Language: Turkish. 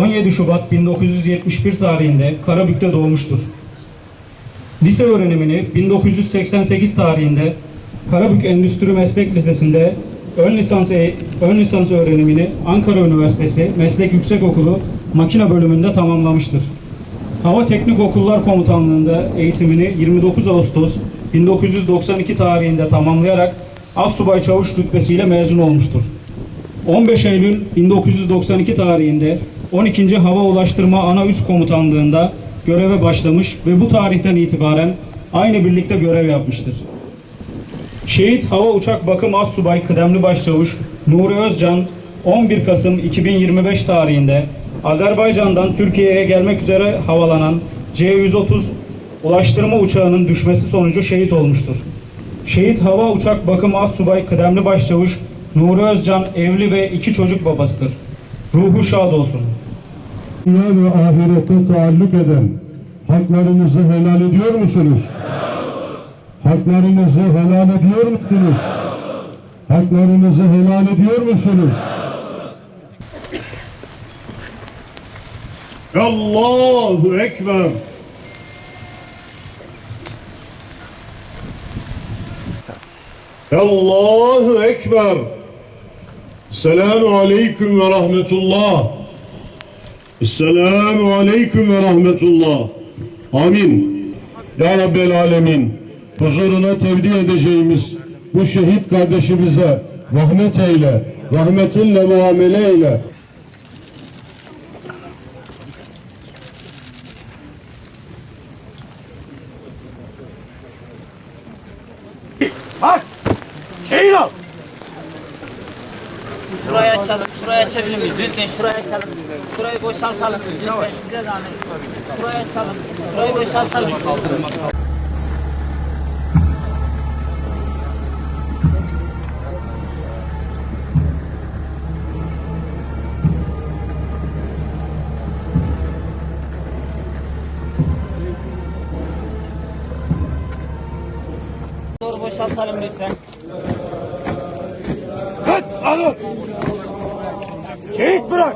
17 Şubat 1971 tarihinde Karabük'te doğmuştur. Lise öğrenimini 1988 tarihinde Karabük Endüstri Meslek Lisesi'nde ön lisans, e- ön lisans öğrenimini Ankara Üniversitesi Meslek Yüksekokulu Makine Bölümünde tamamlamıştır. Hava Teknik Okullar Komutanlığı'nda eğitimini 29 Ağustos 1992 tarihinde tamamlayarak Assubay Çavuş rütbesiyle mezun olmuştur. 15 Eylül 1992 tarihinde 12. Hava Ulaştırma Ana Üst Komutanlığı'nda göreve başlamış ve bu tarihten itibaren aynı birlikte görev yapmıştır. Şehit Hava Uçak Bakım Assubay Kıdemli Başçavuş Nuri Özcan 11 Kasım 2025 tarihinde Azerbaycan'dan Türkiye'ye gelmek üzere havalanan C-130 ulaştırma uçağının düşmesi sonucu şehit olmuştur. Şehit Hava Uçak Bakım Assubay Kıdemli Başçavuş Nuri Özcan evli ve iki çocuk babasıdır. Ruhu şad olsun. Dünya ve ahirete taalluk eden haklarınızı helal ediyor musunuz? Haklarınızı helal ediyor musunuz? Haklarınızı helal ediyor musunuz? Allahu Ekber. Allahu Ekber. Selamu Aleyküm ve Rahmetullah. Esselamu Aleyküm ve Rahmetullah. Amin. Ya Rabbel Alemin. Huzuruna tevdi edeceğimiz bu şehit kardeşimize rahmet eyle. Rahmetinle muamele eyle. Şurayı açalım, şurayı açabilir miyiz? Lütfen şurayı açalım. Şurayı boşaltalım. Lütfen size zahmet. Şurayı açalım. Şurayı boşaltalım. Doğru boşaltalım lütfen. Kaç alın. Şehit bırak.